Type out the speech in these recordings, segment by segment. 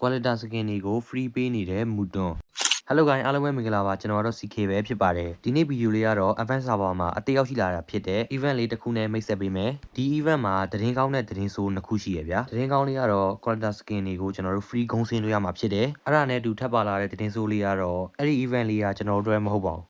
quality skin တွေကို free ပေးနေတဲ့မူတွန်း Hello guys အားလုံးပဲမင်္ဂလာပါကျွန်တော်ကတော့ CK ပဲဖြစ်ပါတယ်ဒီနေ့ဗီဒီယိုလေးကတော့ advanced server မှာအသေးရောက်ရှိလာတာဖြစ်တဲ့ event လေးတစ်ခုနဲ့မိတ်ဆက်ပေးမယ်ဒီ event မှာသတင်းကောင်းတဲ့သတင်းဆိုးနှစ်ခုရှိရဗျာသတင်းကောင်းလေးကတော့ quality skin တွေကိုကျွန်တော်တို့ free ဂုံးဆင်းလို့ရမှာဖြစ်တယ်အဲ့ဒါနဲ့အတူထပ်ပါလာတဲ့သတင်းဆိုးလေးကတော့အဲ့ဒီ event လေးကကျွန်တော်တို့အတွက်မဟုတ်ပါဘူး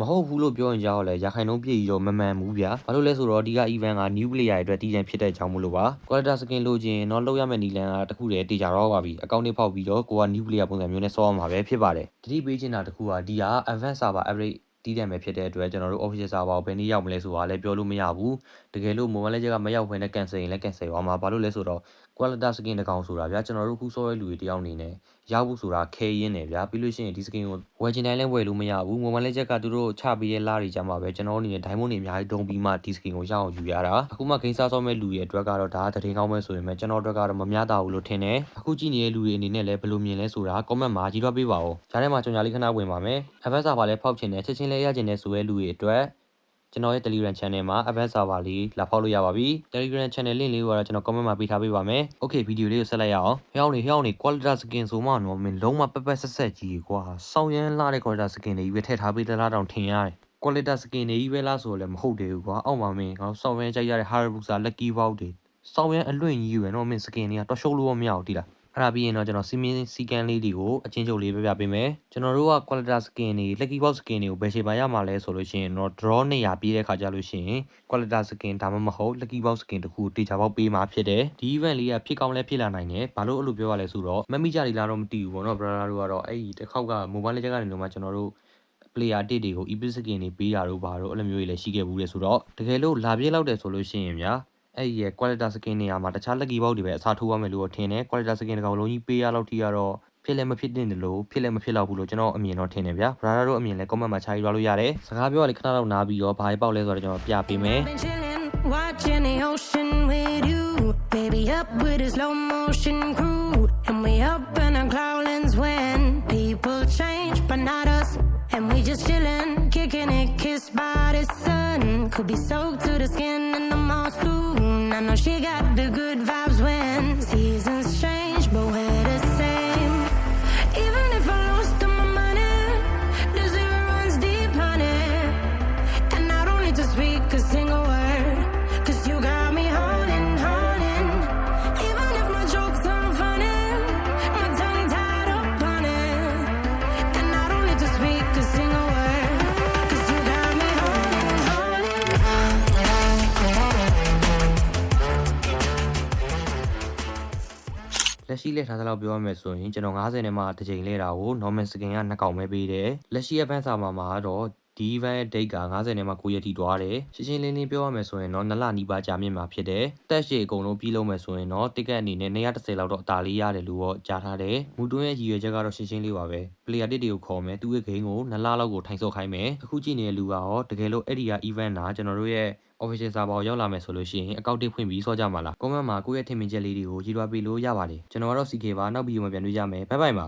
မဟုတ်ဘူးလို့ပြောရင်ကြောက်လဲရခိုင်နှုန်းပြည့်ကြီးတော့မမှန်ဘူးဗျာဘာလို့လဲဆိုတော့ဒီက event က new player တွေအတွက်တည်တံဖြစ်တဲ့အကြောင်းမလို့ပါ quality skin လို့ချင်းတော့လောက်ရမယ့်နီလန်ကတခုတည်းတေချာတော့ပါပြီအကောင့်တွေဖောက်ပြီးတော့ကိုက new player ပုံစံမျိုးနဲ့ဆောင်းရမှာပဲဖြစ်ပါတယ်တတိပေးချင်တာတခုကဒီက advanced server upgrade တည်တယ်မယ်ဖြစ်တဲ့အတွက်ကျွန်တော်တို့ official server ကိုဘယ်နည်းရောက်မလဲဆိုတာလည်းပြောလို့မရဘူးတကယ်လို့ mobile legend ကမရောက်ဘဲနဲ့ cancel ရင်လည်း cancel သွားမှာဘာလို့လဲဆိုတော့ quality skin တကောင်ဆိုတာဗျာကျွန်တော်တို့ခုဆောရဲလူတွေတယောက်အနေနဲ့ရောက်ဖို့ဆိုတာခဲရင်းနေဗျာပြီးလို့ရှိရင်ဒီ skin ကိုဝယ်ချင်တိုင်းလည်းဝယ်လို့မရဘူး mobile legend ကသူတို့ချပေးတဲ့လာတွေကြမှာပဲကျွန်တော်တို့အနေနဲ့ diamond တွေအများကြီးတုံးပြီးမှဒီ skin ကိုရအောင်ယူရတာအခုမှ game စားဆောမဲ့လူတွေအတွက်ကတော့ဒါကတရင်ကောင်းပဲဆိုရင်ပဲကျွန်တော်တို့ကတော့မများတာဘူးလို့ထင်တယ်အခုကြည့်နေတဲ့လူတွေအနေနဲ့လည်းဘယ်လိုမြင်လဲဆိုတာ comment မှာကြီးထွားပေးပါဦးဂျားထဲမှာကြောင်ညာလေးခဏဝင်ပါမယ် advanced server လည်းဖောက်ချင်တယ်ချက်ချင်းလည်းရချင်တယ်ဆိုရဲလူတွေအတွက် ကျွန်တော်ရဲ့ Telegram channel မှာ advanced server လေးလာဖောက်လို့ရပါပြီ Telegram channel link လေးကိုတော့ကျွန်တော် comment မှာပေးထားပေးပါမယ် Okay ဗီဒီယိုလေးကိုဆက်လိုက်ရအောင်ဟျောင်းနေဟျောင်းနေ quality skin ဆိုမှတော့မင်းလုံးဝပက်ပက်ဆက်ဆက်ကြီးကွာစောင်းရမ်းလာတဲ့ quality skin တွေကြီးပဲထည့်ထားပေးသလားတောင်ထင်ရတယ် quality skin တွေကြီးပဲလားဆိုတော့လည်းမဟုတ်သေးဘူးကွာအောက်မှာမင်းငါတို့စောင်းရမ်းကြိုက်ရတဲ့ Hayabusa lucky box တွေစောင်းရမ်းအလွင့်ကြီးပဲနော်မင်း skin တွေကတော်ရှုပ်လို့မရဘူးတိလား အဲ့ဒါပြီးရင်တော့ကျွန်တော်စီမင်းစီကန်လေးတွေကိုအချင်းချုပ်လေးပြပြပေးမယ်ကျွန်တော်တို့က quality skin တွေ lucky box skin တွေကိုဘယ်ချိန်မှရမှာလဲဆိုလို့ရှိရင်တော့ draw နေရပြီးတဲ့ခါကြလို့ရှိရင် quality skin ဒါမှမဟုတ် lucky box skin တခုတေချာပေါက်ပေးမှာဖြစ်တယ်ဒီ event လေးကဖြစ်ကောင်းလဲဖြစ်လာနိုင်တယ်ဘာလို့အဲ့လိုပြောရလဲဆိုတော့မမိကြတွေလားတော့မသိဘူးပေါ့နော် brother တို့ကတော့အဲ့ဒီတစ်ခေါက်က mobile legend ကနေတော့မှကျွန်တော်တို့ player 1တွေကို epic skin တွေပေးတာတို့ဘာတို့အဲ့လိုမျိုးတွေလည်းရှိခဲ့ဘူးလေဆိုတော့တကယ်လို့လာပြည့်လောက်တယ်ဆိုလို့ရှိရင်ဗျာ အဲ့ဒီရဲ့ quality skin နေရာမှာတခြား lucky box တွေပဲအစားထိုးရမယ်လို့ထင်တယ် quality skin တကောင်လုံးကြီးပေးရလောက်ထိကတော့ဖြစ်လည်းမဖြစ်တင်တယ်လို့ဖြစ်လည်းမဖြစ်တော့ဘူးလို့ကျွန်တော်အမြင်တော့ထင်တယ်ဗျာ brother တို့အမြင်လည်း comment မှာခြားရွာလို့ရတယ်စကားပြောရလေခဏတော့နားပြီးတော့ဘာပဲပေါက်လဲဆိုတော့ကျွန်တော်ပြပေးမယ် Been chillin', watching the ocean with you. Baby, up with a slow motion crew. And we up in our clouds when people change, but not us. And we just chillin', kicking it, kissed by the sun. Could be soaked to the skin in the mall soon. I know she got the good ရှိလက်ထားသလောက်ပြောရမယ်ဆိုရင်ကျွန်တော်90နဲ့မှတစ်ချိန်လဲတာကို normal skin ကနှစ်ကောင်ပဲပေးတယ်လက်ရှိ advance မှာမှာတော့ဒီ event date က90နဲ့မှ9ရက်ထိတွားတယ်ရှင်းရှင်းလင်းလင်းပြောရမယ်ဆိုရင်တော့နှစ်လနီးပါးကြာမြင့်မှာဖြစ်တယ်တက်ရှည်အကုန်လုံးပြီးလုံးမယ်ဆိုရင်တော့ ticket အနေနဲ့130လောက်တော့အသာလေးရတယ်လို့တော့ကြားထားတယ်မူတွင်းရဲ့ရည်ရွယ်ချက်ကတော့ရှင်းရှင်းလေးပါပဲ player တစ်တွေကိုခေါ်မယ်သူ့ရဲ့ game ကိုနှစ်လလောက်ကိုထိုင်ဆော့ခိုင်းမယ်အခုကြည့်နေတဲ့လူကရောတကယ်လို့အဲ့ဒီက event တာကျွန်တော်တို့ရဲ့ official server ကိုရောက်လာမယ်ဆိုလို့ရှိရင်အကောင့်တစ်ဖွင့်ပြီးစောကြမှာလား comment မှာကိုယ့်ရဲ့ထင်မြင်ချက်လေးတွေကိုရေးထွားပေးလို့ရပါတယ်ကျွန်တော်ကတော့ CK ပါနောက်ဗီဒီယိုမှာပြန်တွေ့ကြမယ်ဘိုင်ဘိုင်ပါ